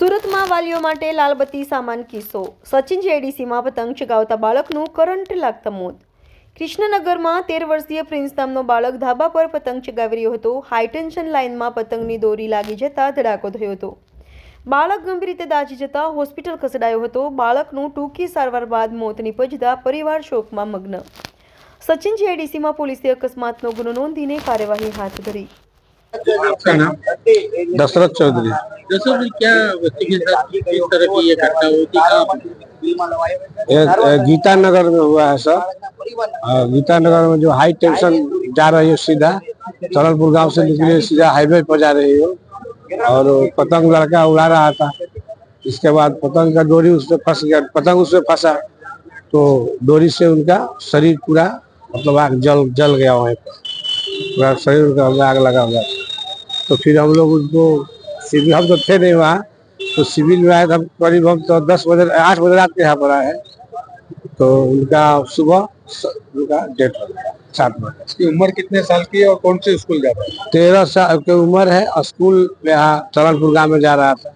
સુરતમાં વાલીઓ માટે લાલબત્તી સામાન કિસ્સો. સચિન જેડીસીમાં પતંગ ચગાવતા બાળકનું કરંટ લાગતા મોત. કૃષ્ણનગરમાં તેર વર્ષીય પ્રિન્સ નામનો બાળક ધાબા પર પતંગ ચગાવી રહ્યો હતો. હાઈટેન્શન લાઇનમાં પતંગની દોરી લાગી જતા ધડાકો થયો હતો. બાળક ગંભીર રીતે દાજી જતા હોસ્પિટલ ખસેડાયો હતો. બાળકનું ટૂંકી સારવાર બાદ મોત નિપજતા પરિવાર શોકમાં મગ્ન. સચિન જેડીસીમાં પોલીસે અકસ્માતનો ગુનો નોંધીને કાર્યવાહી હાથ ધરી. દશરથ ચૌધરી. गीता नगर में हुआ है सर। गीता नगर में जो हाई टेंशन जा रही है सीधा तरलपुर गाँव से निकली सीधा हाईवे पर जा रही हो। और पतंग लड़का उड़ा रहा था। इसके बाद पतंग का डोरी उसमें फंस गया, पतंग उसमें फंसा। तो डोरी से उनका शरीर पूरा मतलब आग जल जल गया वहीं पर पूरा शरीर उनका आग लगा हुआ। तो फिर हम लोग उनको सिविल हम तो थे नहीं वहाँ तो सिविल में आए तो हम करीब हम तो दस बजे आठ बजे रात के यहाँ पर आए। तो उनका सुबह उनका डेट हो गया सात बजे। उसकी उम्र कितने साल की है और कौन से स्कूल जा रहा है? तेरह साल की उम्र है स्कूल में यहाँ तरनपुर गाँव में जा रहा था।